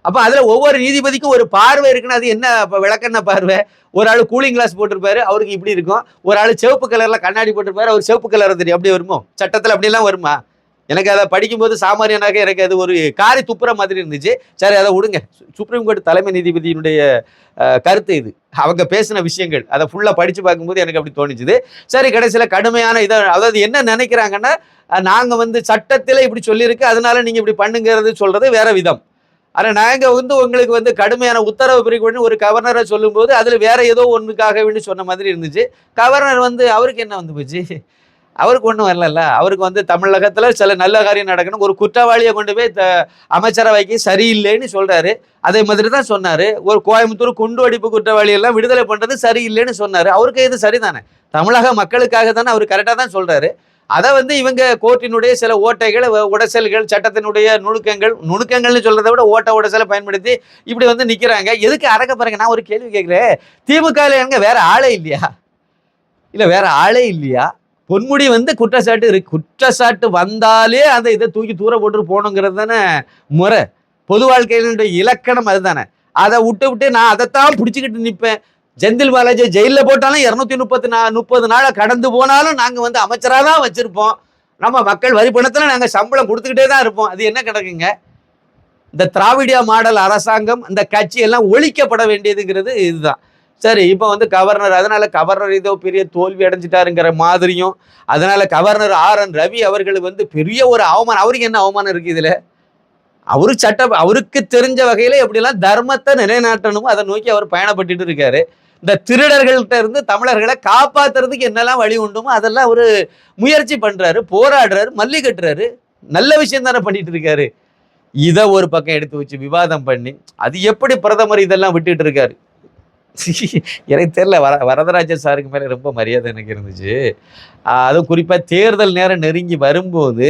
அப்போ அதில் ஒவ்வொரு நீதிபதிக்கும் ஒரு பார்வை இருக்குன்னா அது என்ன அப்ப விளக்கென்ன பார்வை? ஒரு ஆள் கூலிங் கிளாஸ் போட்டிருப்பாரு அவருக்கு இப்படி இருக்கும். ஒரு ஆள் சிவப்பு கலரில் கண்ணாடி போட்டிருப்பாரு அவர் சிவப்பு கலர் தெரியும். அப்படி வருமோ? சட்டத்தில் அப்படிலாம் வருமா? எனக்கு அதை படிக்கும்போது சாமானியனாக எனக்கு அது ஒரு காரி துப்புற மாதிரி இருந்துச்சு. சரி அதை விடுங்க. சுப்ரீம் கோர்ட் தலைமை நீதிபதியினுடைய கருத்து இது. அவங்க பேசின விஷயங்கள். அதை ஃபுல்லாக படித்து பார்க்கும்போது எனக்கு அப்படி தோணுச்சுது. சரி கடைசியில் கடுமையான இதை அதாவது என்ன நினைக்கிறாங்கன்னா நாங்கள் வந்து சட்டத்தில் இப்படி சொல்லியிருக்கு அதனால நீங்கள் இப்படி பண்ணுங்கிறது சொல்கிறது வேற விதம். ஆனால் நாங்கள் வந்து உங்களுக்கு வந்து கடுமையான உத்தரவு பிரிக்கணும்னு ஒரு கவர்னரை சொல்லும்போது அதில் வேற ஏதோ ஒன்றுக்காக வேண்டி சொன்ன மாதிரி இருந்துச்சு. கவர்னர் வந்து அவருக்கு என்ன வந்து போச்சு? அவருக்கு ஒன்றும் வரல அவருக்கு வந்து தமிழகத்தில் சில நல்ல காரியம் நடக்கணும் ஒரு குற்றவாளியை கொண்டு போய் த- அமைச்சரவைக்கு சரியில்லைன்னு சொல்கிறாரு அதே மாதிரி தான் சொன்னார். ஒரு கோயம்புத்தூர் குண்டு வெடிப்பு குற்றவாளியெல்லாம் விடுதலை பண்ணுறது சரியில்லைன்னு சொன்னார். அவருக்கு இது சரிதானே? தமிழக மக்களுக்காக தானே அவர் கரெக்டாக தான் சொல்கிறாரு அதை வந்து இவங்க கோர்ட்டினுடைய சில ஓட்டைகள் வ- உடைசல்கள் சட்டத்தினுடைய நுணுக்கங்கள் நுணுக்கங்கள்னு சொல்றதை விட ஓட்ட உடைசலை பயன்படுத்தி இப்படி வந்து நிக்கிறாங்க. எதுக்கு அறக்க பாருங்க நான் ஒரு கேள்வி கேட்கிறேன். திமுக எங்க வேற ஆளே இல்லையா? இல்ல வேற ஆளே இல்லையா? பொன்முடி வந்து குற்றச்சாட்டு இருக்கு குற்றச்சாட்டு வந்தாலே அந்த இதை தூக்கி தூர போட்டு போகணுங்கிறது தானே முறை. பொது வாழ்க்கையினுடைய இலக்கணம் அதுதானே. அதை விட்டு விட்டு நான் அதைத்தான் பிடிச்சிக்கிட்டு நிற்பேன். ஜெந்தில் பாலாஜி ஜெயிலில் போட்டாலும் இரநூத்தி முப்பத்தி நா முப்பது நாளை கடந்து போனாலும் நாங்கள் வந்து அமைச்சராக தான் வச்சுருப்போம். நம்ம மக்கள் வரி பணத்தில் நாங்கள் சம்பளம் கொடுத்துக்கிட்டே தான் இருப்போம். அது என்ன கிடக்குங்க இந்த திராவிடியா மாடல் அரசாங்கம் இந்த கட்சி எல்லாம் ஒழிக்கப்பட வேண்டியதுங்கிறது இதுதான். சரி இப்போ வந்து கவர்னர் அதனால் கவர்னர் ஏதோ பெரிய தோல்வி அடைஞ்சிட்டாருங்கிற மாதிரியும் அதனால் கவர்னர் ஆர் என் ரவி அவர்களுக்கு வந்து பெரிய ஒரு அவமானம். அவருக்கு என்ன அவமானம் இருக்குது இதில்? அவரு சட்ட அவருக்கு தெரிஞ்ச வகையில் எப்படிலாம் தர்மத்தை நிலைநாட்டணுமோ அதை நோக்கி அவர் பயணப்பட்டுட்டு இருக்காரு. இந்த திருடர்கள்ட்ட இருந்து தமிழர்களை காப்பாத்துறதுக்கு என்னெல்லாம் வழி உண்டுமோ அதெல்லாம் ஒரு முயற்சி பண்றாரு போராடுறாரு மல்லி கட்டுறாரு. நல்ல விஷயம் தானே பண்ணிட்டு இருக்காரு. இதை ஒரு பக்கம் எடுத்து வச்சு விவாதம் பண்ணி அது எப்படி பிரதமர் இதெல்லாம் விட்டுட்டு இருக்காரு? எனக்கு தெரியல வர வரதராஜன் சாருக்கு மேலே ரொம்ப மரியாதை எனக்கு இருந்துச்சு. அதுவும் குறிப்பாக தேர்தல் நேரம் நெருங்கி வரும்போது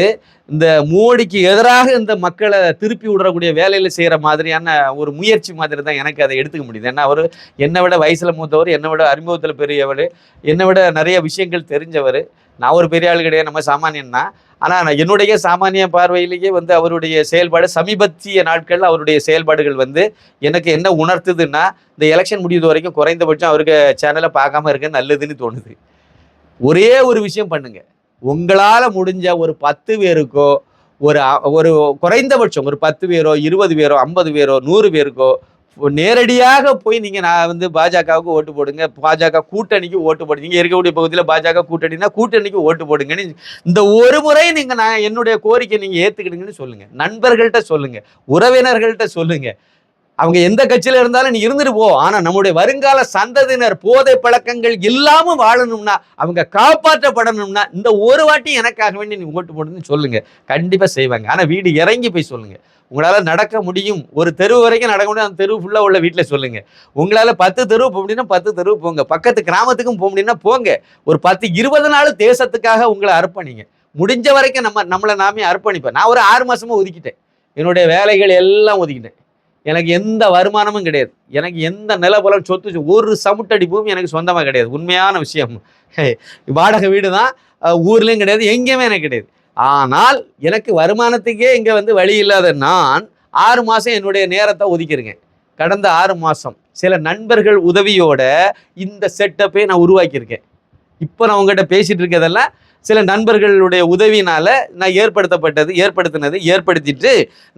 இந்த மோடிக்கு எதிராக இந்த மக்களை திருப்பி விடக்கூடிய வேலையில் செய்கிற மாதிரியான ஒரு முயற்சி மாதிரி தான் எனக்கு அதை எடுத்துக்க முடியுது. ஏன்னா அவர் என்னை விட வயசில் மூத்தவர் என்னை விட அறிமுகத்தில் பெரியவர் என்னை விட நிறைய விஷயங்கள் தெரிஞ்சவர். நான் ஒரு பெரிய ஆள் கிடையாது நம்ம சாமானியன்னா ஆனால் நான் என்னுடைய சாமானிய பார்வையிலேயே வந்து அவருடைய செயல்பாடு சமீபத்திய நாட்களில் அவருடைய செயல்பாடுகள் வந்து எனக்கு என்ன உணர்த்துதுன்னா இந்த எலெக்ஷன் முடிவு வரைக்கும் குறைந்தபட்சம் அவருக்கு சேனலை பார்க்காம இருக்க நல்லதுன்னு தோணுது. ஒரே ஒரு விஷயம் பண்ணுங்க. உங்களால் முடிஞ்ச ஒரு பத்து பேருக்கோ ஒரு ஒரு குறைந்தபட்சம் ஒரு பத்து பேரோ இருபது பேரோ ஐம்பது பேரோ நூறு பேருக்கோ நேரடியாக போய் நீங்கள் நான் வந்து பாஜகவுக்கு ஓட்டு போடுங்க பாஜக கூட்டணிக்கு ஓட்டு போடுங்க இங்கே இருக்கக்கூடிய பகுதியில் பாஜக கூட்டணினா கூட்டணிக்கு ஓட்டு போடுங்கன்னு இந்த ஒரு முறை நீங்கள் நான் என்னுடைய கோரிக்கை நீங்கள் ஏற்றுக்கிடுங்கன்னு சொல்லுங்கள் நண்பர்கள்ட்ட சொல்லுங்கள் உறவினர்கள்ட்ட சொல்லுங்கள் அவங்க எந்த கட்சியில் இருந்தாலும் நீ இருந்துட்டு போ. ஆனால் நம்முடைய வருங்கால சந்ததியினர் போதை பழக்கங்கள் இல்லாமல் வாழணும்னா அவங்க காப்பாற்றப்படணும்னா இந்த ஒரு வாட்டி எனக்காக வேண்டி நீ ஓட்டு போடுன்னு சொல்லுங்க. கண்டிப்பாக செய்வாங்க. ஆனால் வீடு இறங்கி போய் சொல்லுங்கள் உங்களால் நடக்க முடியும். ஒரு தெரு வரைக்கும் நடக்க முடியும். அந்த தெரு ஃபுல்லாக உள்ள வீட்டில் சொல்லுங்கள் உங்களால் பத்து தெரு போக முடியும்னா பத்து தெரு போங்க. பக்கத்து கிராமத்துக்கும் போக முடியும்னா போங்க. ஒரு பத்து இருபது நாள் தேசத்துக்காக உங்களை அர்ப்பணிங்க. முடிஞ்ச வரைக்கும் நம்ம நம்மளை நாமே அர்ப்பணிப்பேன் நான் ஒரு ஆறு மாதமாக ஒதுக்கிட்டேன். என்னுடைய வேலைகள் எல்லாம் ஒதுக்கிட்டேன். எனக்கு எந்த வருமானமும் கிடையாது. எனக்கு எந்த நிலபலம் சொத்து ஒரு சமுட்டடி பூமி எனக்கு சொந்தமாக கிடையாது. உண்மையான விஷயம். வாடகை வீடு தான் ஊர்லேயும் கிடையாது. எங்கேயுமே எனக்கு கிடையாது. ஆனால் எனக்கு வருமானத்துக்கே இங்கே வந்து வழி இல்லாத நான் ஆறு மாதம் என்னுடைய நேரத்தை ஒதுக்கிருங்க கடந்த ஆறு மாதம் சில நண்பர்கள் உதவியோட இந்த செட்டப்பை நான் உருவாக்கியிருக்கேன். இப்போ நான் உங்ககிட்ட பேசிகிட்டு இருக்கிறதெல்லாம் சில நண்பர்களுடைய உதவினால் நான் ஏற்படுத்தப்பட்டது ஏற்படுத்தினது ஏற்படுத்திட்டு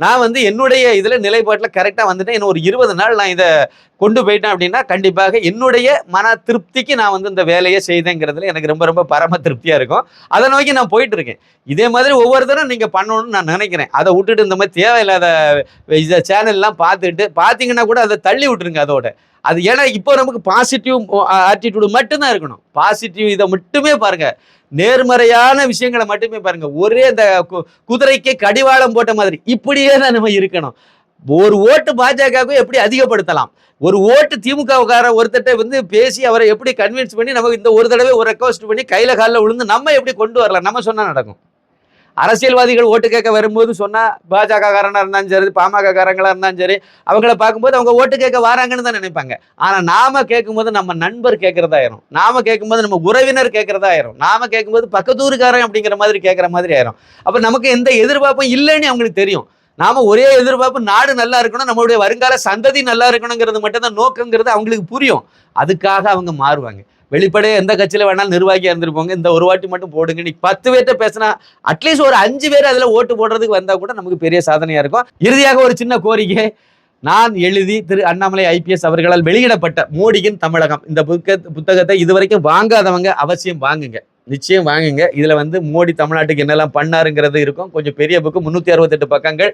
நான் வந்து என்னுடைய இதில் நிலைப்பாட்டில் கரெக்டாக வந்துட்டேன். இன்னும் ஒரு இருபது நாள் நான் இதை கொண்டு போயிட்டேன் அப்படின்னா கண்டிப்பாக என்னுடைய மன திருப்திக்கு நான் வந்து இந்த வேலையை செய்தேங்கிறதுல எனக்கு ரொம்ப ரொம்ப பரம திருப்தியாக இருக்கும். அதை நோக்கி நான் போயிட்டுருக்கேன். இதே மாதிரி ஒவ்வொருத்தரும் நீங்கள் பண்ணணும்னு நான் நினைக்கிறேன். அதை விட்டுட்டு இந்த மாதிரி தேவையில்லாத இதை சேனல்லாம் பார்த்துட்டு பார்த்தீங்கன்னா கூட அதை தள்ளி விட்டுருங்க அதோட. அது ஏன்னா இப்போ நமக்கு பாசிட்டிவ் ஆட்டிடியூடு மட்டும்தான் இருக்கணும். பாசிட்டிவ் இதை மட்டுமே பாருங்க. நேர்மறையான விஷயங்களை மட்டுமே பாருங்க. ஒரே இந்த கு- குதிரைக்கு கடிவாளம் போட்ட மாதிரி இப்படியே தான் நம்ம இருக்கணும். ஒரு ஓட்டு பாஜகவுக்கு எப்படி அதிகப்படுத்தலாம்? ஒரு ஓட்டு திமுகவுக்கார ஒருத்தட்ட வந்து பேசி அவரை எப்படி கன்வின்ஸ் பண்ணி நமக்கு இந்த ஒரு தடவை ஒரு ரெக்வஸ்ட் பண்ணி கையில காலில் விழுந்து நம்ம எப்படி கொண்டு வரலாம்? நம்ம சொன்னால் நடக்கும். அரசியல்வாதிகள் ஓட்டு கேட்க வரும்போது சொன்னால் பாஜக காரனாக இருந்தாலும் சரி பாமக காரங்களாக இருந்தாலும் சரி அவங்கள பார்க்கும்போது அவங்க ஓட்டு கேட்க வராங்கன்னு தான் நினைப்பாங்க. ஆனால் நாம கேட்கும்போது நம்ம நண்பர் கேட்குறதாயிரும் நாம கேட்கும்போது நம்ம உறவினர் கேட்குறதாயிரும் நாம கேட்கும்போது பக்கத்தூருக்காரன் அப்படிங்கிற மாதிரி கேட்குற மாதிரி ஆயிரும். அப்போ நமக்கு எந்த எதிர்பார்ப்பும் இல்லைன்னு அவங்களுக்கு தெரியும். நாம ஒரே எதிர்பார்ப்பு நாடு நல்லா இருக்கணும் நம்மளுடைய வருங்கால சந்ததி நல்லா இருக்கணுங்கிறது மட்டும்தான் நோக்கங்கிறது அவங்களுக்கு புரியும். அதுக்காக அவங்க மாறுவாங்க. வெளிப்படையா எந்த கட்சியில் வேணாலும் நிர்வாகியாக இருந்திருப்பாங்க இந்த ஒரு வாட்டி மட்டும் போடுங்க. நீ பத்து பேர்த்த பேசினா அட்லீஸ்ட் ஒரு அஞ்சு பேர் அதில் ஓட்டு போடுறதுக்கு வந்தால் கூட நமக்கு பெரிய சாதனையாக இருக்கும். இறுதியாக ஒரு சின்ன கோரிக்கை. நான் எழுதி திரு அண்ணாமலை ஐபிஎஸ் அவர்களால் வெளியிடப்பட்ட மோடியின் தமிழகம். இந்த புக்க புத்தகத்தை இதுவரைக்கும் வாங்காதவங்க அவசியம் வாங்குங்க. நிச்சயம் வாங்குங்க. இதில் வந்து மோடி தமிழ்நாட்டுக்கு என்னெல்லாம் பண்ணாருங்கிறது இருக்கும். கொஞ்சம் பெரிய புக்கு முந்நூற்றி அறுபத்தெட்டு பக்கங்கள்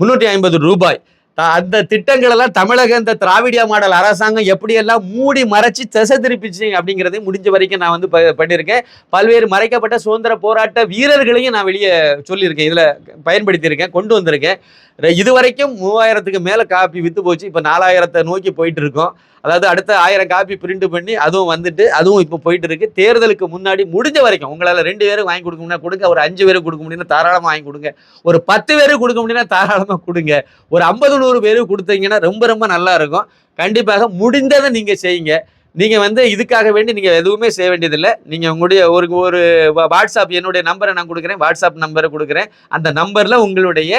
முந்நூற்றி ஐம்பது ரூபாய். அந்த திட்டங்கள் எல்லாம் தமிழக இந்த திராவிடியா மாடல் அரசாங்கம் எப்படியெல்லாம் மூடி மறைச்சு திசை திருப்பிச்சு அப்படிங்கிறதையும் முடிஞ்ச வரைக்கும் நான் வந்து ப- பண்ணியிருக்கேன். பல்வேறு மறைக்கப்பட்ட சுதந்திர போராட்ட வீரர்களையும் நான் வெளியே சொல்லியிருக்கேன். இதில் பயன்படுத்தியிருக்கேன் கொண்டு வந்திருக்கேன். இது இதுவரைக்கும் மூவாயிரத்துக்கு மேலே காப்பி விற்று போச்சு. இப்போ நாலாயிரத்தை நோக்கி போயிட்டு இருக்கோம் அதாவது அடுத்த ஆயிரம் காப்பி பிரிண்ட் பண்ணி அதுவும் வந்துட்டு அதுவும் இப்போ போயிட்டு இருக்கு தேர்தலுக்கு முன்னாடி முடிஞ்ச வரைக்கும் உங்களால் ரெண்டு பேரும் வாங்கி கொடுக்க முடியும்னா கொடுங்க. ஒரு அஞ்சு பேருக்கு கொடுக்க முடியும்னா தாராளமாக வாங்கி கொடுங்க. ஒரு பத்து பேருக்கு கொடுக்க முடியும்னா தாராளமாக கொடுங்க. ஒரு ஐம்பது நூறு பேருக்கு கொடுத்தீங்கன்னா ரொம்ப ரொம்ப நல்லா இருக்கும். கண்டிப்பாக முடிந்ததை நீங்கள் செய்யுங்க. நீங்கள் வந்து இதுக்காக வேண்டி நீங்கள் எதுவுமே செய்ய வேண்டியதில்லை. நீங்கள் உங்களுடைய ஒரு ஒரு வாட்ஸ்அப் என்னுடைய நம்பரை நான் கொடுக்குறேன். வாட்ஸ்அப் நம்பரை கொடுக்குறேன். அந்த நம்பரில் உங்களுடைய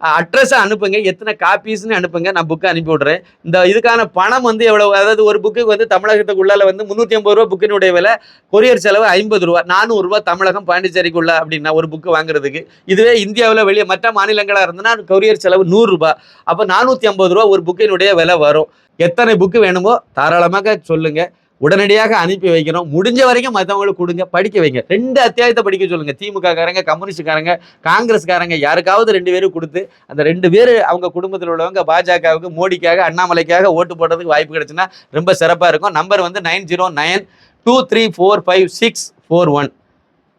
அட்ரஸை அனுப்புங்க. எத்தனை காப்பீஸ்னு அனுப்புங்க. நான் புக்கை அனுப்பி விடுறேன். இந்த இதுக்கான பணம் வந்து எவ்வளோ? அதாவது ஒரு புக்குக்கு வந்து தமிழகத்துக்குள்ளால வந்து முந்நூற்றி ஐம்பது ரூபா புக்கினுடைய விலை கொரியர் செலவு ஐம்பது ரூபா. நானூறுரூவா தமிழகம் பாண்டிச்சேரிக்குள்ள அப்படின்னா ஒரு புக்கு வாங்குறதுக்கு. இதுவே இந்தியாவில் வெளியே மற்ற மாநிலங்களாக இருந்ததுன்னா கொரியர் செலவு நூறுரூபா அப்போ நானூற்றி ஐம்பது ரூபா ஒரு புக்கினுடைய விலை வரும். எத்தனை புக்கு வேணுமோ தாராளமாக சொல்லுங்கள் உடனடியாக அனுப்பி வைக்கிறோம் முடிஞ்ச வரைக்கும் மற்றவங்களுக்கு கொடுங்க படிக்க வைங்க. ரெண்டு அத்தியாயத்தை படிக்க சொல்லுங்க. திமுககாரங்க கம்யூனிஸ்ட்காரங்க காங்கிரஸ்காரங்க யாருக்காவது ரெண்டு பேரும் கொடுத்து அந்த ரெண்டு பேர் அவங்க குடும்பத்தில் உள்ளவங்க பாஜகவுக்கு மோடிக்காக அண்ணாமலைக்காக ஓட்டு போடுறதுக்கு வாய்ப்பு கிடைச்சுன்னா ரொம்ப சிறப்பாக இருக்கும். நம்பர் வந்து nine zero nine two three four five six four one.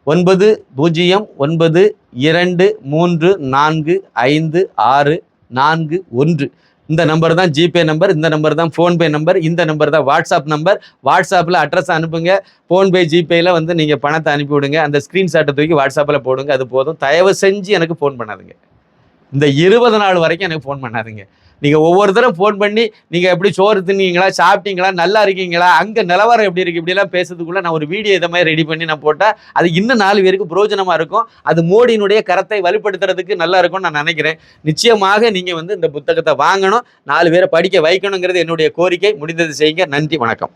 ஒன்பது பூஜ்ஜியம் ஒன்பது இரண்டு மூன்று நான்கு ஐந்து ஆறு நான்கு ஒன்று. இந்த நம்பர் தான் ஜிபே நம்பர் இந்த நம்பர் தான் ஃபோன்பே நம்பர் இந்த நம்பர் தான் வாட்ஸ்அப் நம்பர் வாட்ஸ்அப்பில் அட்ரஸ் அனுப்புங்க. ஃபோன்பே ஜிபேயில் வந்து நீங்கள் பணத்தை அனுப்பிவிடுங்க அந்த ஸ்க்ரீன்ஷாட்டை தூக்கி வாட்ஸ்அப்பில் போடுங்க. அது போதும். தயவு செஞ்சு எனக்கு ஃபோன் பண்ணாதுங்க. இந்த இருபது நாள் வரைக்கும் எனக்கு ஃபோன் பண்ணாதுங்க. நீங்கள் ஒவ்வொருத்தரும் ஃபோன் பண்ணி நீங்கள் எப்படி சோறு தின்னீங்களா சாப்பிட்டீங்களா நல்லா இருக்கீங்களா அங்கே நிலவரம் எப்படி இருக்குது இப்படிலாம் பேசுறதுக்குள்ளே நான் ஒரு வீடியோ இதை மாதிரி ரெடி பண்ணி நான் போட்டால் அது இன்னும் நாலு பேருக்கு பிரோஜனமாக இருக்கும். அது மோடியினுடைய கரத்தை வலுப்படுத்துறதுக்கு நல்லா இருக்கும்னு நான் நினைக்கிறேன். நிச்சயமாக நீங்கள் வந்து இந்த புத்தகத்தை வாங்கணும். நாலு பேரை படிக்க வைக்கணுங்கிறது என்னுடைய கோரிக்கை. முடிந்தது செய்யுங்க. நன்றி வணக்கம்.